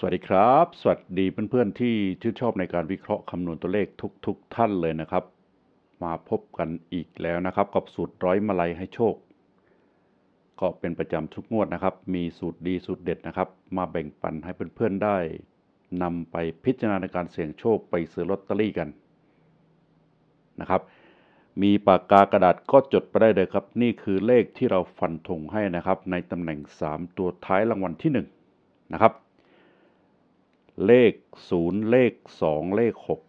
สวัสดีครับ สวัสดีเพื่อนๆที่ชื่นชอบในการวิเคราะห์คำนวณตัวเลขทุกๆทท่านเลยนะครับ มาพบกันอีกแล้วนะครับ กับสูตรร้อยมาลัยให้โชค ก็เป็นประจำทุกงวดนะครับ มีสูตรดีสูตรเด็ดนะครับ มาแบ่งปันให้เพื่อนๆได้นำไปพิจารณาในการเสี่ยงโชคไปซื้อลอตเตอรี่กันนะครับ มีปากกากระดาษก็จดไปได้เลยครับ นี่คือเลขที่เราฟันธงให้นะครับ ในตำแหน่ง 3 ตัวท้ายรางวัลที่ 1 นะครับ เลข 0 เลข 2 เลข 6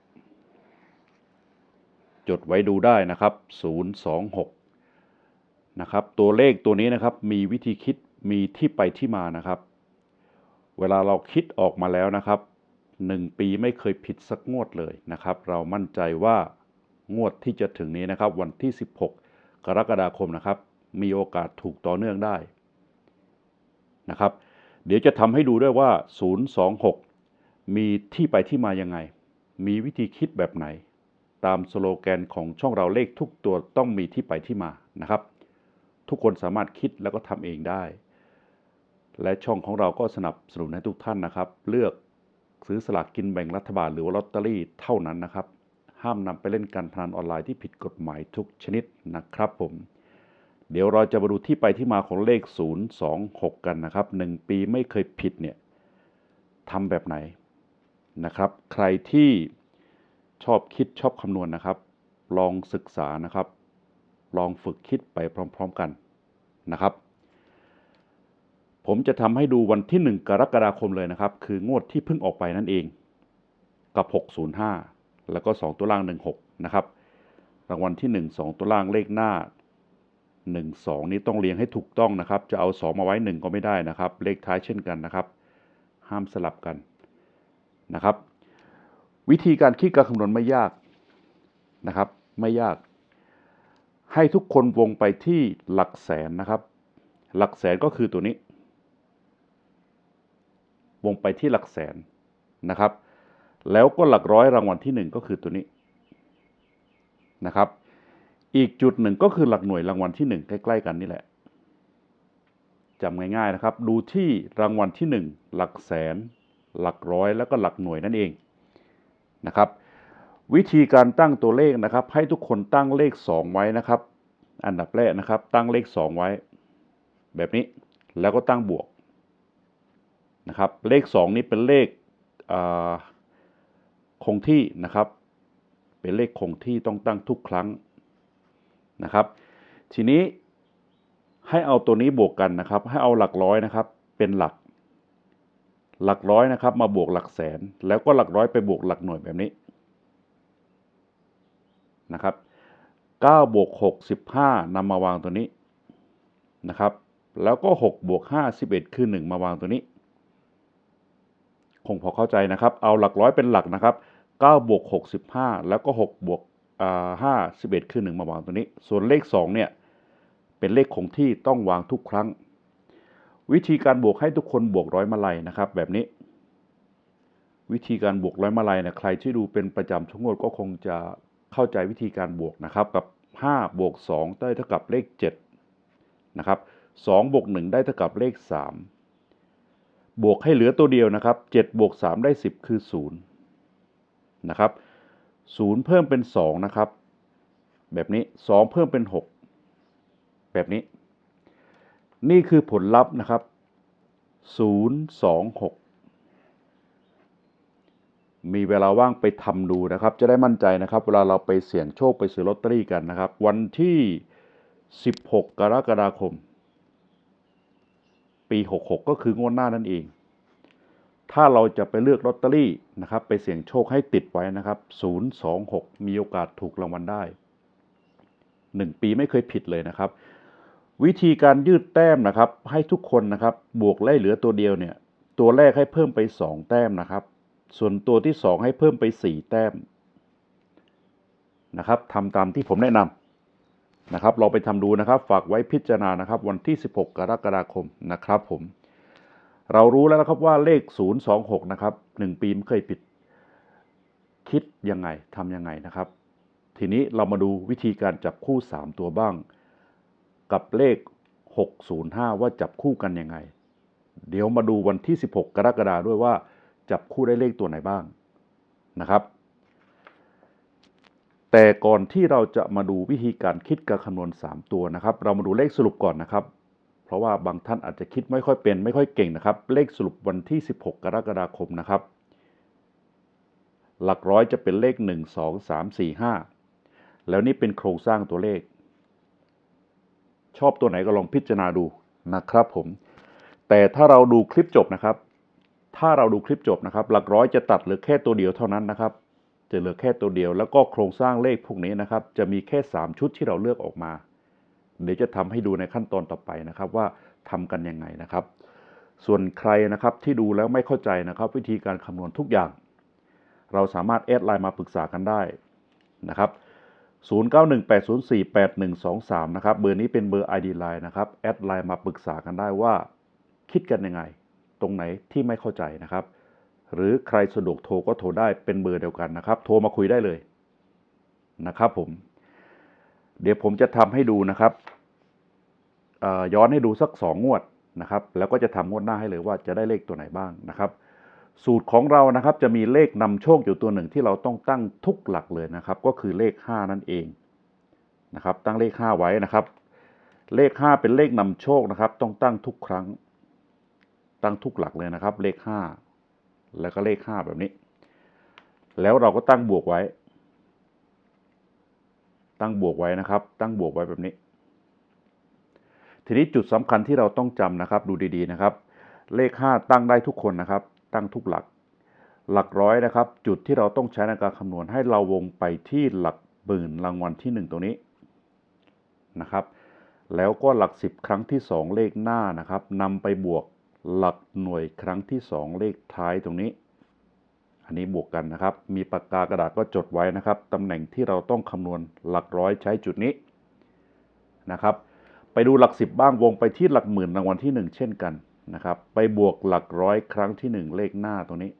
จดไว้ดูได้นะครับ 0 2 6 นะครับ ตัวเลขตัวนี้นะครับมีวิธีคิดมีที่ไปที่มานะครับ เวลาเราคิดออกมาแล้วนะครับ 1 ปีไม่เคยผิดสักงวดเลยนะครับ เรามั่นใจว่างวดที่จะถึงนี้นะครับ วันที่ 16 กรกฎาคมนะครับ มีโอกาสถูกต่อเนื่องได้นะครับ เดี๋ยวจะทำให้ดูด้วยว่า 026 มีที่ไปที่มายังไง มีวิธีคิดแบบไหน ตามสโลแกนของช่องเราเลขทุกตัวต้องมีที่ไปที่มานะครับ ทุกคนสามารถคิดแล้วก็ทำเองได้ และช่องของเราก็สนับสนุนให้ทุกท่านนะครับ เลือกซื้อสลากกินแบ่งรัฐบาลหรือว่าลอตเตอรี่เท่านั้นนะครับ ห้ามนำไปเล่นการพนันออนไลน์ที่ผิดกฎหมายทุกชนิดนะครับผมเดี๋ยวเราจะมาดูที่ไปที่มาของเลข 026 กันนะครับ 1 ปีไม่เคยผิดเนี่ยทำแบบไหน นะครับ ใครที่ชอบคิดชอบคำนวณนะครับ ลองศึกษานะครับ ลองฝึกคิดไปพร้อม ๆกันนะครับ ผมจะทำให้ดูวันที่ 1 กรกฎาคมเลยนะครับ คืองวดที่เพิ่งออกไปนั่นเอง กับ 605 แล้วก็ 2 ตัวล่าง 16 นะครับ รางวัลที่ 1 2 ตัวล่างเลขหน้า 1 2 นี้ต้องเรียงให้ถูกต้องนะครับ จะเอา 2 มาไว้ 1 ก็ไม่ได้นะครับ เลขท้ายเช่นกันนะครับ ห้ามสลับกัน นะครับ วิธีการคิดการคำนวณไม่ยากนะครับ ไม่ยาก ให้ทุกคนวงไปที่หลักแสนนะครับ หลักแสนก็คือตัวนี้ วงไปที่หลักแสนนะครับ แล้วก็หลักร้อยรางวัลที่หนึ่งก็คือตัวนี้นะครับ อีกจุดหนึ่งก็คือหลักหน่วยรางวัลที่หนึ่งใกล้ ๆ กันนี่แหละจำง่ายๆนะครับ ดูที่รางวัลที่หนึ่งหลักแสน หลักร้อยแล้วก็หลักหน่วยนั่นเองนะครับ วิธีการตั้งตัวเลขนะครับ ให้ทุกคนตั้งเลข 2 ไว้นะครับ อันดับแรกนะครับ ตั้งเลข 2 ไว้ แบบนี้แล้วก็ตั้งบวกนะครับเลข 2 นี้เป็นเลขคงที่นะครับ เป็นเลขคงที่ต้องตั้งทุกครั้งนะครับ ทีนี้ให้เอาตัวนี้บวกกันนะครับ ให้เอาหลักร้อยนะครับ เป็นหลัก หลักร้อยนะครับมาบวกหลักแสน แล้วก็หลักร้อยไปบวกหลักหน่วยแบบนี้นะครับ9บวก6 15นำมาวางตัวนี้นะครับ แล้วก็6บวก5 11 คือ 1 มาวางตัวนี้ คงพอเข้าใจนะครับ เอาหลักร้อยเป็นหลักนะครับ9บวก6 15 แล้วก็6บวก5 11 คือ 1 มาวางตัวนี้ ส่วนเลข 2 เนี่ย เป็นเลขคงที่ต้องวางทุกครั้ง วิธีการบวกให้ทุกคนบวกร้อยมาลัยนะครับ แบบนี้ วิธีการบวกร้อยมาลัยเนี่ยใครที่ดูเป็นประจำทุกงวดก็คงจะเข้าใจวิธีการบวกนะครับ กับ 5 บวก 2 ได้เท่ากับเลข 7 นะครับ2บวก 1 ได้เท่ากับเลข 3 บวกให้เหลือตัวเดียวนะครับ7บวก 3 ได้ 10 คือ 0 นะครับ 0 เพิ่มเป็น 2 นะครับ แบบนี้ 2 เพิ่มเป็น 6 แบบนี้ นี่คือผลลัพธ์นะครับ 0 2 6 มีเวลาว่างไปทำดูนะครับ จะได้มั่นใจนะครับ เวลาเราไปเสี่ยงโชคไปซื้อลอตเตอรี่กันนะครับ วันที่ 16 กรกฎาคม ปี 66 ก็คืองวดหน้านั่นเอง ถ้าเราจะไปเลือกลอตเตอรี่นะครับ ไปเสี่ยงโชคให้ติดไว้นะครับ 026 มีโอกาสถูกรางวัลได้ 1 ปีไม่เคยผิดเลยนะครับ วิธีการยืดแต้มนะครับ ให้ทุกคนนะครับ บวกไล่เหลือตัวเดียวเนี่ย ตัวแรกให้เพิ่มไป 2 แต้มนะครับ ส่วนตัวที่ 2 ให้เพิ่มไป 4 แต้มนะครับทำตามที่ผมแนะนำนะครับ เราไปทำดูนะครับ ฝากไว้พิจารณานะครับ วันที่ 16 กรกฎาคมนะครับผม เรารู้แล้วนะครับว่าเลข 026 นะครับ 1 ปีไม่เคยผิด คิดยังไงทำยังไงนะครับ ทีนี้เรามาดูวิธีการจับคู่ 3 ตัวบ้าง กับเลข 605 ว่าจับคู่กันยังไง เดี๋ยวมาดูวันที่ 16 กรกฎาคมด้วยว่า จับคู่ได้เลขตัวไหนบ้างนะครับ แต่ก่อนที่เราจะมาดูวิธีการคิดการคำนวณ 3 ตัวนะครับ เรามาดูเลขสรุปก่อนนะครับ เพราะว่าบางท่านอาจจะคิดไม่ค่อยเป็น ไม่ค่อยเก่งนะครับ เลขสรุปวันที่ 16 กรกฎาคมนะครับหลักร้อยจะเป็นเลข 1 2 3 4 5 แล้วนี่เป็นโครงสร้างตัวเลข ชอบตัวไหนก็ลองพิจารณาดูนะครับผม แต่ถ้าเราดูคลิปจบนะครับ ถ้าเราดูคลิปจบนะครับ หลักร้อยจะตัดเหลือแค่ตัวเดียวเท่านั้นนะครับ จะเหลือแค่ตัวเดียว แล้วก็โครงสร้างเลขพวกนี้นะครับ จะมีแค่ 3 ชุดที่เราเลือกออกมา เดี๋ยวจะทำให้ดูในขั้นตอนต่อไปนะครับว่าทำกันยังไงนะครับ ส่วนใครนะครับที่ดูแล้วไม่เข้าใจนะครับ วิธีการคำนวณทุกอย่าง เราสามารถแอดไลน์มาปรึกษากันได้นะครับ 0918048123 นะครับ เบอร์นี้เป็นเบอร์ ID Line นะครับ แอดไลน์มาปรึกษากันได้ว่า คิดกันยังไง ตรงไหนที่ไม่เข้าใจนะครับ หรือใครสะดวกโทรก็โทรได้เป็นเบอร์เดียวกันนะครับ โทรมาคุยได้เลยนะครับผม เดี๋ยวผมจะทำให้ดูนะครับ ย้อนให้ดูสักสองงวดนะครับ แล้วก็จะทำงวดหน้าให้เลยว่าจะได้เลขตัวไหนบ้างนะครับ สูตรของเรานะครับจะมีเลขนำโชคอยู่ตัวหนึ่งที่เราต้องตั้งทุกหลักเลยนะครับ ก็คือเลข 5 นั่นเองนะครับ ตั้งเลข 5 ไว้นะครับ เลข 5 เป็นเลขนำโชคนะครับ ต้องตั้งทุกครั้ง ตั้งทุกหลักเลยนะครับ เลข 5 แล้วก็เลข 5 แบบนี้ แล้วเราก็ตั้งบวกไว้ ตั้งบวกไว้นะครับ ตั้งบวกไว้แบบนี้ ทีนี้จุดสำคัญที่เราต้องจำนะครับ ดูดีๆนะครับ เลข 5 ตั้งได้ทุกคนนะครับ ตั้งทุกหลัก หลักร้อยนะครับ จุดที่เราต้องใช้ในการคำนวณให้เราวงไปที่หลักหมื่นรางวัลที่ 1ตรงนี้นะครับ แล้วก็หลัก 10 ครั้งที่ 2 เลขหน้านะครับนำไปบวกหลักหน่วยครั้งที่ 2 เลขท้ายตรงนี้ อันนี้บวกกันนะครับ มีปากกากระดาษก็จดไว้นะครับตำแหน่งที่เราต้องคำนวณหลักร้อยใช้จุดนี้นะครับ ไปดูหลัก 10 บ้างวงไปที่หลักหมื่นรางวัลที่ 1 เช่นกัน นะครับ ไปบวกหลักร้อยครั้งที่ 1 เลขหน้าตรงนี้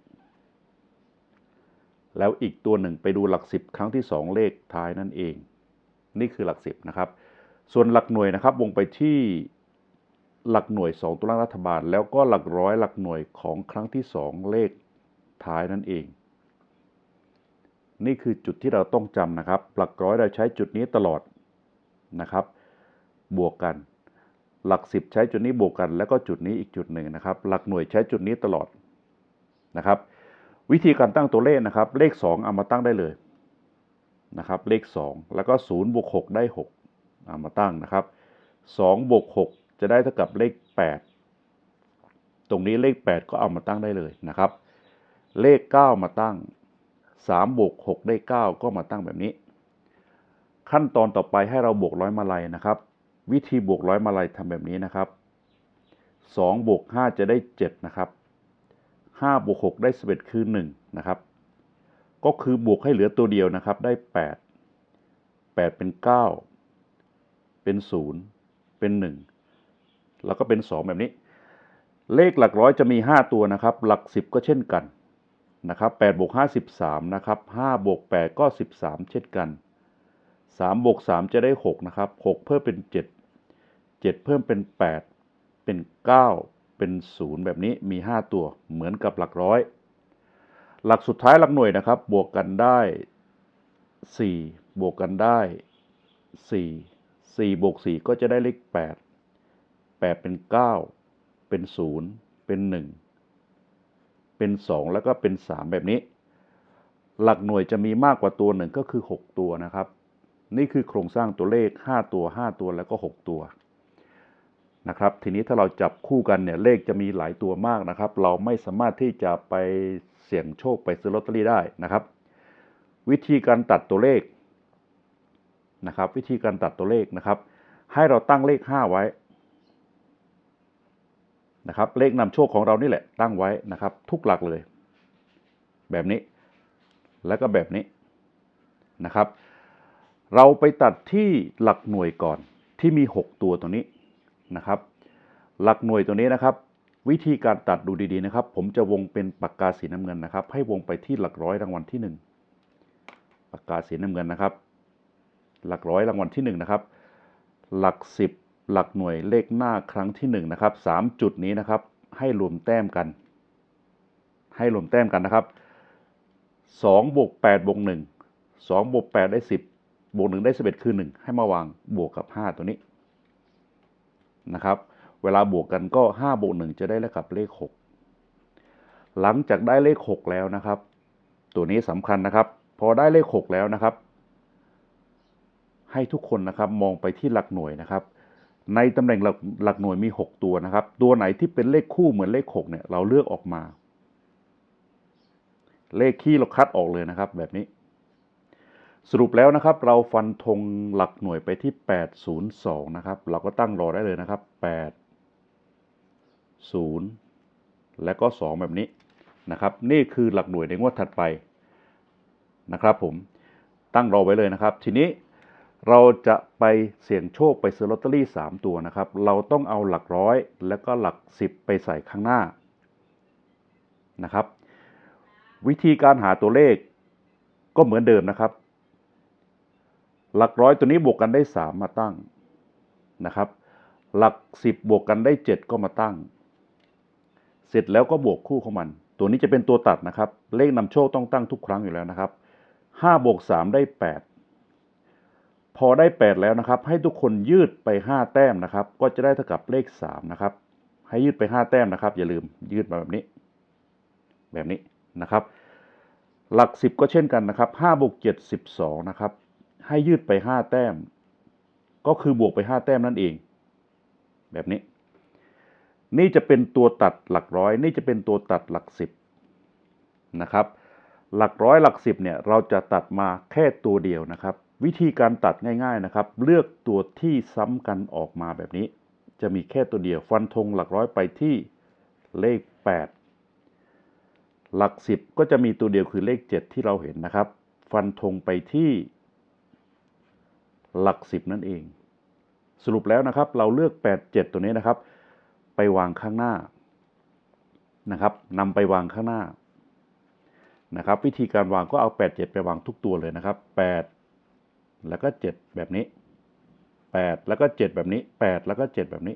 แล้วอีกตัวหนึ่งไปดูหลัก 10 ครั้งที่ 2 เลขท้ายนั่นเอง นี่คือหลัก 10 นะครับ ส่วนหลักหน่วยนะครับ วงไปที่หลักหน่วย 2 ตัวล่างรัฐบาล แล้วก็หลักร้อยหลักหน่วยของครั้งที่ 2 เลขท้ายนั่นเอง นี่คือจุดที่เราต้องจำนะครับ หลักร้อยเราใช้จุดนี้ตลอดนะครับ บวกกัน หลัก 10 ใช้จุดนี้บวกกัน แล้วก็จุดนี้อีกจุดหนึ่งนะครับ หลักหน่วยใช้จุดนี้ตลอดนะครับ วิธีการตั้งตัวเลขนะครับ เลข 2 เอามาตั้งได้เลยนะครับ เลข 2 แล้วก็0บวก6ได้6เอามาตั้งนะครับ2บวก6จะได้เท่ากับเลข 8 ตรงนี้เลข 8 ก็เอามาตั้งได้เลยนะครับ เลข 9 มาตั้ง3บวก6ได้ 9 ก็มาตั้งแบบนี้ ขั้นตอนต่อไปให้เราบวกร้อยมาลัยนะครับ วิธีบวกร้อยมาลัยทำแบบนี้นะครับ2บวก5จะได้ 7 นะครับ5บวก6ได้ 11 คือ 1 นะครับ ก็คือบวกให้เหลือตัวเดียวนะครับ ได้ 8 8 เป็น 9 เป็น 0 เป็น 1 แล้วก็เป็น 2 แบบนี้ เลขหลักร้อยจะมี 5 ตัวนะครับ หลัก 10 ก็เช่นกันนะครับ8บวก5 13 นะครับ5บวก8ก็ 13 เช่นกัน3บวก3จะได้ 6 นะครับ 6 เพิ่มเป็น 7 7 เพิ่มเป็น 8 เป็น 9 เป็น 0 แบบนี้มี 5 ตัวเหมือนกับหลักร้อย หลักสุดท้ายหลักหน่วยนะครับ บวกกันได้ 4 บวกกันได้ 4 4บวก4ก็จะได้เลข 8 8 เป็น 9 เป็น 0 เป็น 1 เป็น 2 แล้วก็เป็น 3 แบบนี้ หลักหน่วยจะมีมากกว่าตัวหนึ่งก็คือ 6 ตัวนะครับ นี่คือโครงสร้างตัวเลข 5 ตัว 5 ตัวแล้วก็ 6 ตัว นะครับ ทีนี้ถ้าเราจับคู่กันเนี่ยเลขจะมีหลายตัวมากนะครับ เราไม่สามารถที่จะไปเสี่ยงโชคไปซื้อลอตเตอรี่ได้นะครับ วิธีการตัดตัวเลขนะครับ วิธีการตัดตัวเลขนะครับ ให้เราตั้งเลข 5 ไว้นะครับ เลขนำโชคของเรานี่แหละตั้งไว้นะครับ ทุกหลักเลย แบบนี้ แล้วก็แบบนี้นะครับ เราไปตัดที่หลักหน่วยก่อนที่มี 6 ตัวตัวนี้ นะครับ หลักหน่วยตัวนี้นะครับ วิธีการตัดดูดีๆนะครับ ผมจะวงเป็นปากกาสีน้ำเงินนะครับ ให้วงไปที่หลักร้อยรางวัลที่ 1 ปากกาสีน้ำเงินนะครับ หลักร้อยรางวัลที่ 1 นะครับ หลัก 10 หลักหน่วยเลขหน้าครั้งที่1นะครับ3จุดนี้นะครับ ให้รวมแต้มกัน ให้รวมแต้มกันนะครับสองบวกแปดบวกหนึ่งสองบวกแปดได้สิบบวกหนึ่งได้สิบเอ็ดคือหนึ่งให้มาวางบวกกับห้าตัวนี้ นะครับ เวลาบวกกันก็ห้าบวกหนึ่งจะได้แล้วกับเลขหกหลังจากได้เลขหกแล้วนะครับ ตัวนี้สำคัญนะครับ พอได้เลขหกแล้วนะครับ ให้ทุกคนนะครับมองไปที่หลักหน่วยนะครับ ในตำแหน่งหลักหลักหน่วยมี 6 ตัวนะครับ ตัวไหนที่เป็นเลขคู่เหมือนเลข 6 เนี่ยเราเลือกออกมา เลขคี่เราคัดออกเลยนะครับ แบบนี้ สรุปแล้วนะครับ เราฟันธงหลักหน่วยไปที่ 802 นะครับ เราก็ตั้งรอได้เลยนะครับ 8 0 และก็ 2 แบบนี้นะครับ นี่คือหลักหน่วยในงวดถัดไปนะครับ ผมตั้งรอไว้เลยนะครับ ทีนี้เราจะไปเสี่ยงโชคไปซื้อลอตเตอรี่ 3 ตัวนะครับ เราต้องเอาหลักร้อย แล้วก็หลัก 10 ไปใส่ข้างหน้านะครับ วิธีการหาตัวเลขก็เหมือนเดิมนะครับ หลักร้อยตัวนี้บวกกันได้ 3 มาตั้งนะครับ หลัก 10 บวกกันได้ 7 ก็มาตั้ง เสร็จแล้วก็บวกคู่ของมัน ตัวนี้จะเป็นตัวตัดนะครับ เลขนำโชคต้องตั้งทุกครั้งอยู่แล้วนะครับ5บวก3ได้ 8 พอได้ 8 แล้วนะครับ ให้ทุกคนยืดไป 5 แต้มนะครับ ก็จะได้เท่ากับเลข 3 นะครับ ให้ยืดไป 5 แต้มนะครับ อย่าลืมยืดมาแบบนี้ แบบนี้นะครับ หลัก 10 ก็เช่นกันนะครับ5บวก7 12 นะครับ ให้ยืดไป 5 แต้ม ก็คือบวกไป 5 แต้มนั่นเอง แบบนี้ นี่จะเป็นตัวตัดหลักร้อย นี่จะเป็นตัวตัดหลัก10นะครับ หลักร้อยหลัก10เนี่ยเราจะตัดมาแค่ตัวเดียวนะครับ วิธีการตัดง่าย ๆนะครับ เลือกตัวที่ซ้ำกันออกมาแบบนี้ จะมีแค่ตัวเดียว ฟันธงหลักร้อยไปที่เลข 8 หลัก 10 ก็จะมีตัวเดียวคือเลข 7 ที่เราเห็นนะครับ ฟันธงไปที่ หลัก10นั่นเอง สรุปแล้วนะครับ เราเลือก 8 7 ตัวนี้นะครับ ไปวางข้างหน้านะครับนำไปวางข้างหน้านะครับ วิธีการวางก็เอา 8 7 ไปวางทุกตัวเลยนะครับ 8 แล้วก็ 7 แบบนี้ 8 แล้วก็ 7 แบบนี้ 8 แล้วก็ 7 แบบนี้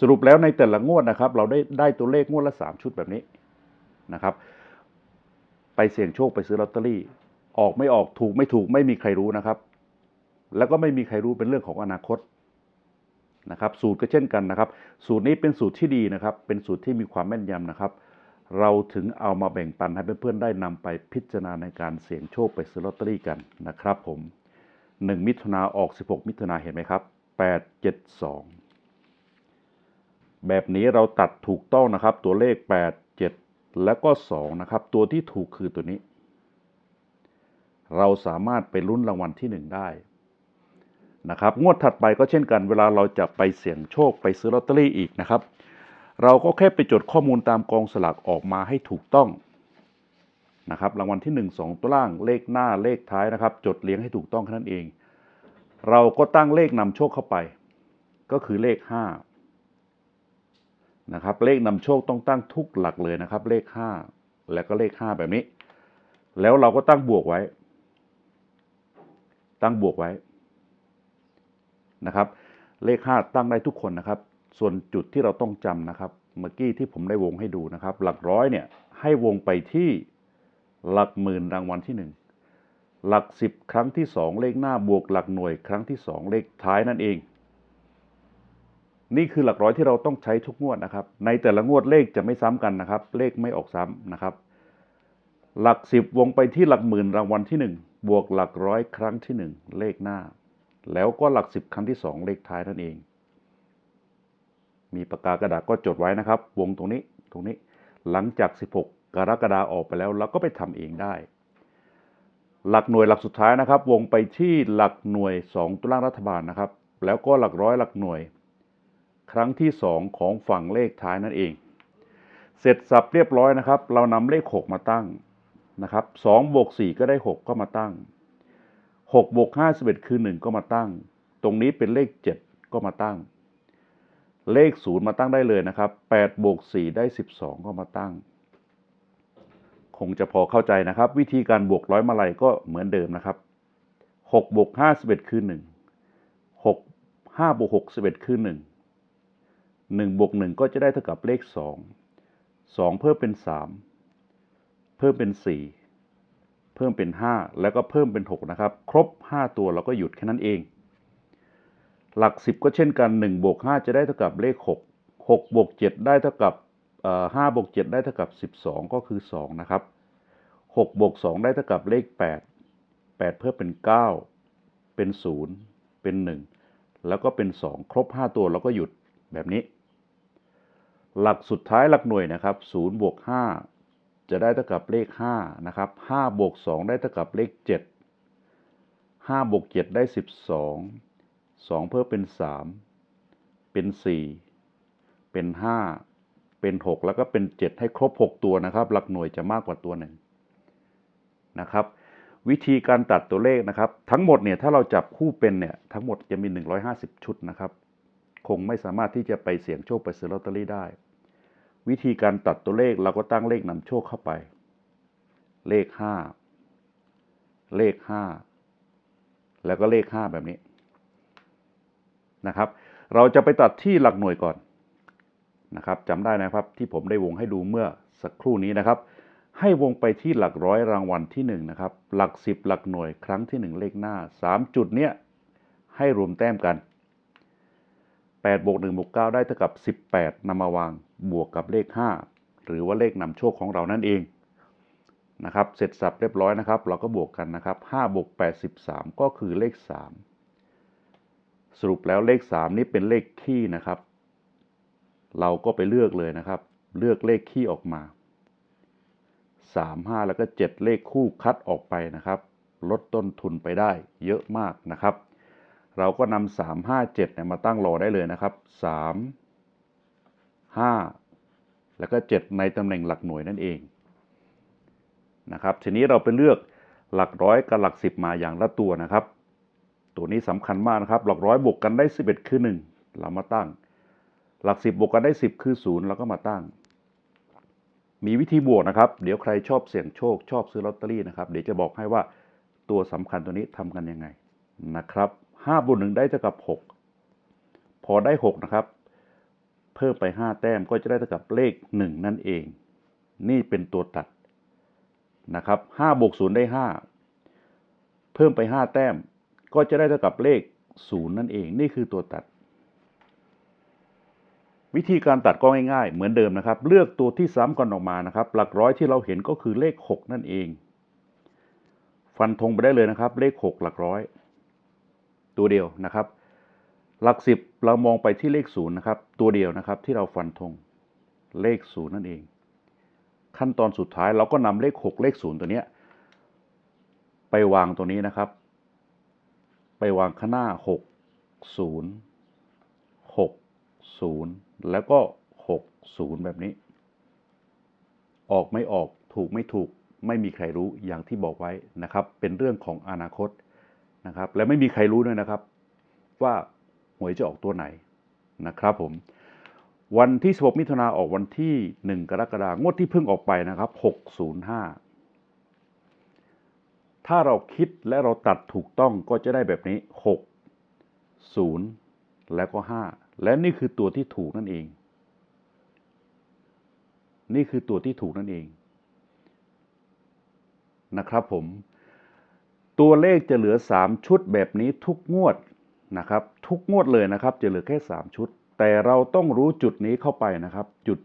สรุปแล้วในแต่ละงวดนะครับ เราได้ได้ตัวเลขงวดละ 3 ชุดแบบนี้นะครับ ไปเสี่ยงโชคไปซื้อลอตเตอรี่ ออกไม่ออกถูกไม่ถูกไม่มีใครรู้นะครับ แล้วก็ไม่มีใครรู้เป็นเรื่องของอนาคตนะครับ สูตรก็เช่นกันนะครับ สูตรนี้เป็นสูตรที่ดีนะครับ เป็นสูตรที่มีความแม่นยำนะครับ เราถึงเอามาแบ่งปันให้เพื่อนๆได้นำไปพิจารณาในการเสี่ยงโชคไปซื้อลอตเตอรี่กันนะครับ ผม 1 มิถุนาออก 16 มิถุนาเห็นไหมครับ 872 แบบนี้เราตัดถูกต้องนะครับ ตัวเลข 8 7 แล้วก็ 2 นะครับ ตัวที่ถูกคือตัวนี้ เราสามารถไปลุ้นรางวัลที่ 1 ได้ นะครับงวดถัดไปก็เช่นกันเวลาเราจะไปเสี่ยงโชคไปซื้อลอตเตอรี่อีกนะครับ เราก็แค่ไปจดข้อมูลตามกองสลากออกมาให้ถูกต้องนะครับรางวัลที่ 1 2 ตัวล่างเลขหน้าเลขท้ายนะครับ จดเรียงให้ถูกต้องแค่นั้นเอง เราก็ตั้งเลขนำโชคเข้าไป ก็คือเลข5นะครับเลขนำโชคต้องตั้งทุกหลักเลยนะครับ เลข 5 แล้วก็เลข 5 แบบนี้ แล้วเราก็ตั้งบวกไว้ ตั้งบวกไว้ นะครับ เลข 5 ตั้งได้ทุกคนนะครับ ส่วนจุดที่เราต้องจำนะครับ เมื่อกี้ที่ผมได้วงให้ดูนะครับ หลักร้อยเนี่ยให้วงไปที่หลักหมื่นรางวัลที่ 1 หลัก 10 ครั้งที่ 2 เลขหน้าบวกหลักหน่วยครั้งที่ 2 เลขท้ายนั่นเอง นี่คือหลักร้อยที่เราต้องใช้ทุกงวดนะครับ ในแต่ละงวดเลขจะไม่ซ้ำกันนะครับ เลขไม่ออกซ้ำนะครับ หลัก 10 วงไปที่หลักหมื่นรางวัลที่ 1 บวกหลักร้อยครั้งที่ 1 เลขหน้า แล้วก็หลัก10ครั้งที่ 2 เลขท้ายนั่นเอง มีปากกากระดาษก็จดไว้นะครับ วงตรงนี้ตรงนี้หลังจาก 16 กรกฎาออกไปแล้วเราก็ไปทำเองได้ หลักหน่วยหลักสุดท้ายนะครับ วงไปที่หลักหน่วย 2ตุลารัฐบาลนะครับ แล้วก็หลักร้อยหลักหน่วย ครั้งที่ 2 ของฝั่งเลขท้ายนั่นเอง เสร็จสับเรียบร้อยนะครับ เรานำเลข 6 มาตั้งนะครับ2บวก4ก็ได้ 6 ก็มาตั้ง 6บวก5 11 คือ 1 ก็มาตั้ง ตรงนี้เป็นเลข 7 ก็มาตั้ง เลข 0 มาตั้งได้เลยนะครับ8บวก4ได้ 12 ก็มาตั้ง คงจะพอเข้าใจนะครับ วิธีการบวกร้อยมาลัยก็เหมือนเดิมนะครับ6บวก5 11 คือ 1 6 5บวก6 11 คือ 1 1บวก1ก็จะได้เท่ากับเลข 2 2 เพิ่มเป็น 3 เพิ่มเป็น 4 เพิ่มเป็น 5 แล้วก็เพิ่มเป็น 6 นะครับ ครบ 5 ตัวเราก็หยุดแค่นั้นเอง หลัก 10 ก็เช่นกัน1บวก5จะได้เท่ากับเลข 6 6บวก7ได้เท่ากับ5บวก7ได้เท่ากับ 12 ก็คือ 2 นะครับ6บวก2ได้เท่ากับเลข 8 8 เพิ่มเป็น 9 เป็น 0 เป็น 1 แล้วก็เป็น 2 ครบ 5 ตัวเราก็หยุดแบบนี้ หลักสุดท้ายหลักหน่วยนะครับ0บวก5 จะได้เท่ากับเลข5นะครับ5บวก2ได้เท่ากับเลข 7 5บวก7ได้ 12 2 เพิ่มเป็น 3 เป็น 4 เป็น 5 เป็น 6 แล้วก็เป็น 7 ให้ครบ 6 ตัวนะครับ หลักหน่วยจะมากกว่าตัวหนึ่งนะครับ วิธีการตัดตัวเลขนะครับ ทั้งหมดเนี่ยถ้าเราจับคู่เป็นเนี่ยทั้งหมดจะมี 150 ชุดนะครับ คงไม่สามารถที่จะไปเสี่ยงโชคไปซื้อลอตเตอรี่ได้ วิธีการตัดตัวเลขเราก็ตั้งเลขนำโชคเข้าไป เลข5เลข5แล้วก็เลข5แบบนี้นะครับ เราจะไปตัดที่หลักหน่วยก่อนนะครับจำได้นะครับที่ผมได้วงให้ดูเมื่อสักครู่นี้นะครับ ให้วงไปที่หลักร้อยรางวัลที่1นะครับ หลัก 10 หลักหน่วยครั้งที่ 1 เลขหน้า 3 จุดเนี้ยให้รวมแต้มกัน8บวก1บวก9ได้เท่ากับ 18นำมาวาง บวกกับเลข 5 หรือว่าเลขนำโชคของเรานั่นเองนะครับเสร็จสับเรียบร้อยนะครับ เราก็บวกกันนะครับ5บวก83 ก็คือเลข 3 สรุปแล้วเลข 3 นี้เป็นเลขคี่นะครับ เราก็ไปเลือกเลยนะครับ เลือกเลขคี่ออกมา 3 5 แล้วก็ 7 เลขคู่คัดออกไปนะครับ ลดต้นทุนไปได้เยอะมากนะครับ เราก็นำ3 5 7เนี่ยมาตั้งรอได้เลยนะครับ 3 5 แล้วก็ 7 ในตำแหน่งหลักหน่วยนั่นเองนะครับทีนี้เราไปเลือกหลักร้อยกับหลัก 10 มาอย่างละตัวนะครับ ตัวนี้สำคัญมากนะครับ หลักร้อยบวกกันได้ 11 คือ 1 เรามาตั้ง หลัก 10 บวกกันได้ 10 คือ 0 เราก็มาตั้ง มีวิธีบวกนะครับ เดี๋ยวใครชอบเสี่ยงโชค ชอบซื้อลอตเตอรี่นะครับ เดี๋ยวจะบอกให้ว่าตัวสำคัญตัวนี้ทำกันยังไงนะครับ5บวก1ได้เท่ากับ 6 พอได้ 6 นะครับ เพิ่มไป 5 แต้มก็จะได้เท่ากับเลข 1 นั่นเอง นี่เป็นตัวตัดนะครับ5บวก0ได้ 5 เพิ่มไป 5 แต้ม ก็จะได้เท่ากับเลข 0 นั่นเอง นี่คือตัวตัด วิธีการตัดก็ง่ายๆ เหมือนเดิมนะครับ เลือกตัวที่ซ้ำกันออกมานะครับ หลักร้อยที่เราเห็นก็คือเลข 6 นั่นเอง ฟันธงไปได้เลยนะครับ เลข 6 หลักร้อย ตัวเดียวนะครับ หลัก10เรามองไปที่เลข0นย์นะครับ ตัวเดียวนะครับที่เราฟันธงเลข0นั่นเอง ขั้นตอนสุดท้ายเราก็นำเลข 6 เลข0ตัวเนี้ยไปวางตัวนี้นะครับ ไปวางข้างหน้า 6 0 6 0 แล้วก็ 6 0 แบบนี้ ออกไม่ออกถูกไม่ถูกไม่มีใครรู้อย่างที่บอกไว้นะครับ เป็นเรื่องของอนาคตนะครับ และไม่มีใครรู้ด้วยนะครับ ว่า หวยจะออกตัวไหนนะครับผมวันที่ 16 มิถุนาออกวันที่ 1 กรกฎาคมงวดที่เพิ่งออกไปนะครับ 605 ถ้าเราคิดและเราตัดถูกต้องก็จะได้แบบนี้ 6 0 แล้วก็ 5 และนี่คือตัวที่ถูกนั่นเอง นี่คือตัวที่ถูกนั่นเองนะครับผม ตัวเลขจะเหลือ 3 ชุดแบบนี้ทุกงวด นะครับ ทุกงวดเลยนะครับ จะเหลือแค่ 3 ชุด แต่เราต้องรู้จุดนี้เข้าไปนะครับ จุด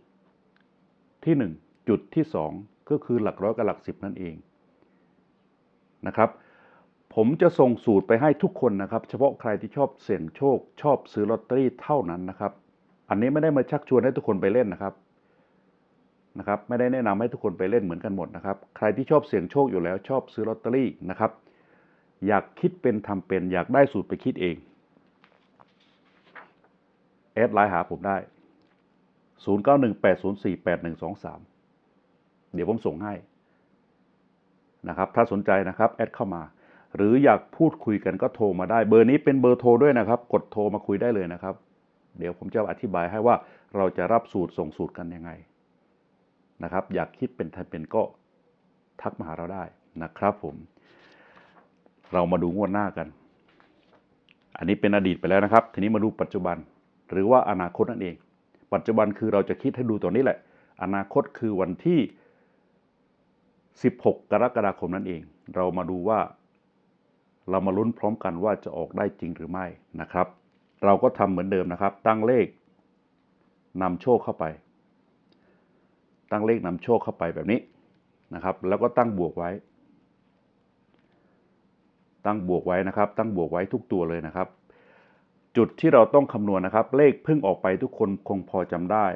ที่ 1 จุดที่ 2 ก็คือหลักร้อยกับหลักสิบนั่นเองนะครับ ผมจะส่งสูตรไปให้ทุกคนนะครับ เฉพาะใครที่ชอบเสี่ยงโชค ชอบซื้อลอตเตอรี่เท่านั้นนะครับ อันนี้ไม่ได้มาชักชวนให้ทุกคนไปเล่นนะครับนะครับไม่ได้แนะนำให้ทุกคนไปเล่นเหมือนกันหมดนะครับ ใครที่ชอบเสี่ยงโชคอยู่แล้วชอบซื้อลอตเตอรี่นะครับ อยากคิดเป็นทำเป็น อยากได้สูตรไปคิดเอง อดไลน์หาผมได้ 0918048123 เดี๋ยวผมส่งให้นะครับ ถ้าสนใจนะครับแอดเข้ามา หรืออยากพูดคุยกันก็โทรมาได้ เบอร์นี้เป็นเบอร์โทรด้วยนะครับ กดโทรมาคุยได้เลยนะครับ เดี๋ยวผมจะอธิบายให้ว่าเราจะรับสูตรส่งสูตรกันยังไงนะครับ อยากคิดเป็นทำเป็นก็ทักมาหาเราได้นะครับผม เรามาดูงวดหน้ากัน อันนี้เป็นอดีตไปแล้วนะครับ ทีนี้มาดูปัจจุบัน หรือว่าอนาคตนั่นเอง ปัจจุบันคือเราจะคิดให้ดูตัวนี้แหละ อนาคตคือวันที่ 16 กรกฎาคมนั่นเอง เรามาดูว่า เรามาลุ้นพร้อมกันว่าจะออกได้จริงหรือไม่นะครับ เราก็ทำเหมือนเดิมนะครับ ตั้งเลขนำโชคเข้าไป ตั้งเลขนำโชคเข้าไปแบบนี้นะครับ แล้วก็ตั้งบวกไว้ ตั้งบวกไว้นะครับ ตั้งบวกไว้ทุกตัวเลยนะครับ จุดที่เราต้องคำนวณนะครับ เลขพิ่งออกไปทุกคนคงพอจำได้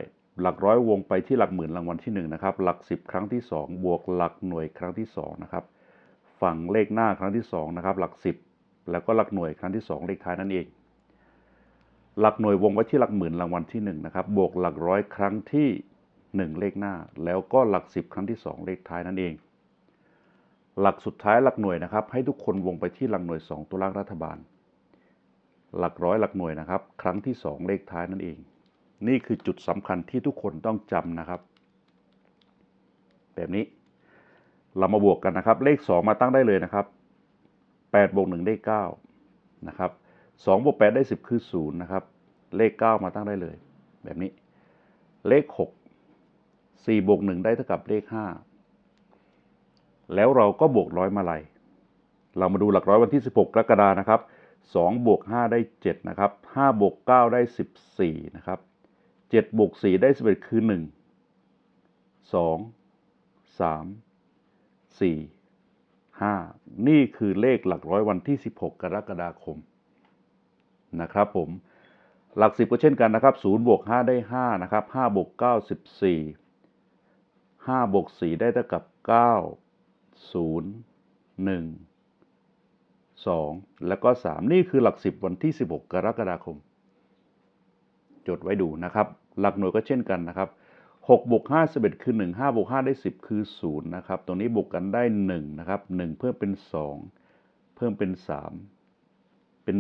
หลักร้อยวงไปที่หลักหมื่นรางวัลที่1นะครับ หลัก 10 ครั้งที่ 2 บวกหลักหน่วยครั้งที่2นะครับ ฝั่งเลขหน้าครั้งที่2นะครับ หลัก 10 แล้วก็หลักหน่วยครั้งที่ 2 เลขท้ายนั่นเอง หลักหน่วยวงไว้ที่หลักหมื่นรางวัลที่1นะครับ บวกหลักร้อยครั้งที่ 1 เลขหน้า แล้วก็หลัก 10 ครั้งที่ 2 เลขท้ายนั่นเองหลักสุดท้ายหลักหน่วยนะครับ ให้ทุกคนวงไปที่หลักหน่วย 2 ตัวล่างรัฐบาล หลักร้อยหลักหน่วยนะครับ ครั้งที่ 2 เลขท้ายนั่นเอง นี่คือจุดสำคัญที่ทุกคนต้องจำนะครับ แบบนี้เรามาบวกกันนะครับ เลข 2 มาตั้งได้เลยนะครับ8บวก1ได้9นะครับ2บวก8ได้ 10 คือ0นะครับเลข 9 มาตั้งได้เลย แบบนี้ เลข 6 4บวก1ได้เท่ากับเลข 5 แล้วเราก็บวกร้อยมาลัยเรามาดูหลักร้อยวันที่ 16 กรกฎานะครับ 2บวก5ได้ 7 นะครับ5บวก9ได้ 14 นะครับ7บวก4ได้ 11 คือ 1 2 3 4 5 นี่คือเลขหลักร้อยวันที่ 16 กรกฎาคม นะครับผม หลัก 10 ก็เช่นกันนะครับ0บวก5ได้ 5 นะครับ5บวก9 14 5บวก4ได้เท่ากับ 9 0 1 2 แล้วก็ 3 นี่คือหลัก 10 วันที่ 16 กรกฎาคม จดไว้ดูนะครับ หลักหน่วยก็เช่นกันนะครับ6บวก5 11 คือ 1 5บวก5ได้ 10 คือ 0 นะครับ ตรงนี้บวกกันได้ 1 นะครับ 1 เพิ่มเป็น 2 เพิ่มเป็น 3 เป็น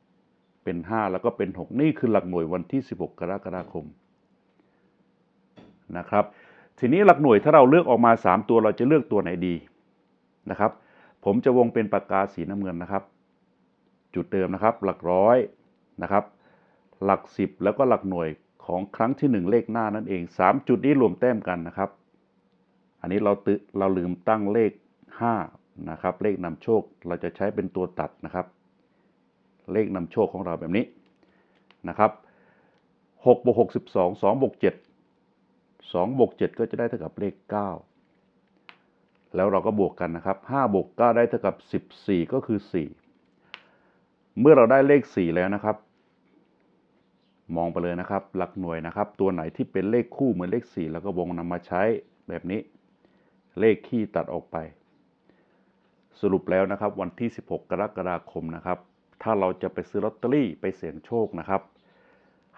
4 เป็น 5 แล้วก็เป็น 6 นี่คือหลักหน่วยวันที่ 16 กรกฎาคมนะครับ ทีนี้หลักหน่วยถ้าเราเลือกออกมา 3 ตัวเราจะเลือกตัวไหนดีนะครับ ผมจะวงเป็นปากกาสีน้ำเงินนะครับ จุดเดิมนะครับ หลักร้อยนะครับ หลัก 10 แล้วก็หลักหน่วยของครั้งที่ 1 เลขหน้านั่นเอง 3 จุดนี้รวมแต้มกันนะครับ อันนี้เราตึเราลืมตั้งเลข 5 นะครับ เลขนำโชคเราจะใช้เป็นตัวตัดนะครับ เลขนำโชคของเราแบบนี้นะครับ6บวก6 12 2บวก7 2บวก7ก็จะได้เท่ากับเลข 9 แล้วเราก็บวกกันนะครับ5บวก9ได้เท่ากับ 14 ก็คือ 4 เมื่อเราได้เลข 4 แล้วนะครับ มองไปเลยนะครับ หลักหน่วยนะครับ ตัวไหนที่เป็นเลขคู่เหมือนเลข 4 แล้วก็วงนำมาใช้แบบนี้ เลขขี้ตัดออกไป สรุปแล้วนะครับ วันที่ 16 กรกฎาคมนะครับ ถ้าเราจะไปซื้อลอตเตอรี่ไปเสี่ยงโชคนะครับ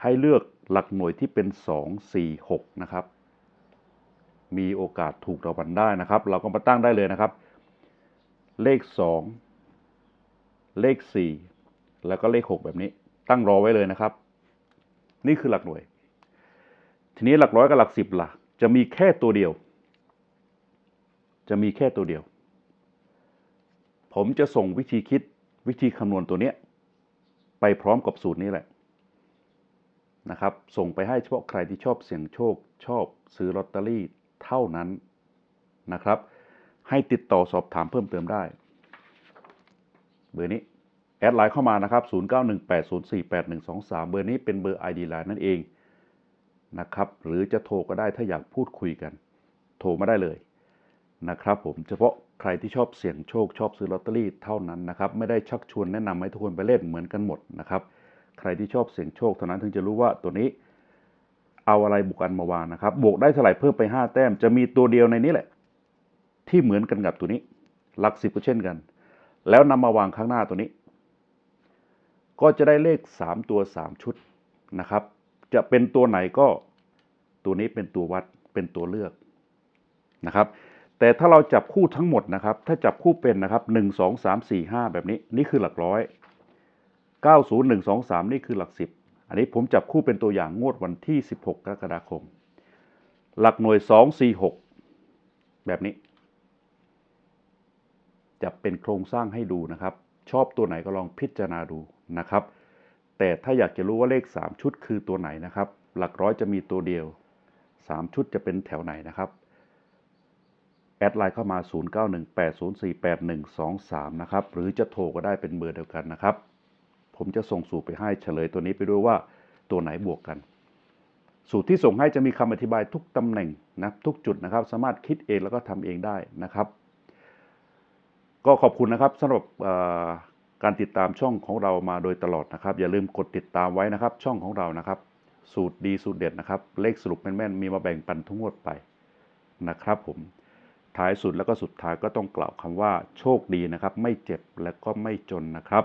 ให้เลือกหลักหน่วยที่เป็น 2 4 6 นะครับ มีโอกาสถูกรางวัลได้นะครับ เราก็มาตั้งได้เลยนะครับ เลข 2 เลข 4 แล้วก็เลข 6 แบบนี้ ตั้งรอไว้เลยนะครับ นี่คือหลักหน่วย ทีนี้หลักร้อยกับหลักสิบล่ะ จะมีแค่ตัวเดียว จะมีแค่ตัวเดียว ผมจะส่งวิธีคิดวิธีคำนวณตัวเนี้ยไปพร้อมกับสูตรนี้แหละนะครับ ส่งไปให้เฉพาะใครที่ชอบเสี่ยงโชค ชอบซื้อลอตเตอรี่ เท่านั้นนะครับ ให้ติดต่อสอบถามเพิ่มเติมได้ เบอร์นี้ แอดไลน์เข้ามานะครับ 0918048123 เบอร์นี้เป็นเบอร์ ID Line นั่นเองนะครับ หรือจะโทรก็ได้ถ้าอยากพูดคุยกัน โทรมาได้เลยนะครับผมเฉพาะใครที่ชอบเสี่ยงโชคชอบซื้อลอตเตอรี่เท่านั้นนะครับ ไม่ได้ชักชวนแนะนำให้ทุกคนไปเล่นเหมือนกันหมดนะครับ ใครที่ชอบเสี่ยงโชคเท่านั้นถึงจะรู้ว่าตัวนี้ เอาอะไรบุกกันมาวางนะครับ บวกได้เท่าไหร่เพิ่มไป 5 แต้ม จะมีตัวเดียวในนี้แหละ ที่เหมือนกันกับตัวนี้ หลักสิบก็เช่นกัน แล้วนำมาวางข้างหน้าตัวนี้ ก็จะได้เลข 3 ตัว 3 ชุดนะครับ จะเป็นตัวไหนก็ตัวนี้เป็นตัววัดเป็นตัวเลือกนะครับ แต่ถ้าเราจับคู่ทั้งหมดนะครับ ถ้าจับคู่เป็นนะครับ 1 2 3 4 5 แบบนี้ นี่คือหลักร้อย 9 0 1 2 3 นี่คือหลักสิบ อันนี้ผมจับคู่เป็นตัวอย่างงวดวันที่ 16 กรกฎาคม หลักหน่วย 2 4 6 แบบนี้ จะเป็นโครงสร้างให้ดูนะครับ ชอบตัวไหนก็ลองพิจารณาดูนะครับ แต่ถ้าอยากจะรู้ว่าเลข 3 ชุดคือตัวไหนนะครับ หลักร้อยจะมีตัวเดียว 3 ชุดจะเป็นแถวไหนนะครับ แอดไลน์เข้ามา 0918048123 นะครับ หรือจะโทรก็ได้เป็นเบอร์เดียวกันนะครับ ผมจะส่งสูตรไปให้เฉลยตัวนี้ไปด้วยว่าตัวไหนบวกกัน สูตรที่ส่งให้จะมีคำอธิบายทุกตำแหน่งนะทุกจุดนะครับ สามารถคิดเองแล้วก็ทำเองได้นะครับ ก็ขอบคุณนะครับสำหรับการติดตามช่องของเรามาโดยตลอดนะครับ อย่าลืมกดติดตามไว้นะครับ ช่องของเรานะครับ สูตรดีสูตรเด็ดนะครับ เลขสรุปแม่นๆมีมาแบ่งปันทุกงวดไปนะครับผมท้ายสุดแล้วก็สุดท้ายก็ต้องกล่าวคำว่าโชคดีนะครับ ไม่เจ็บและก็ไม่จนนะครับ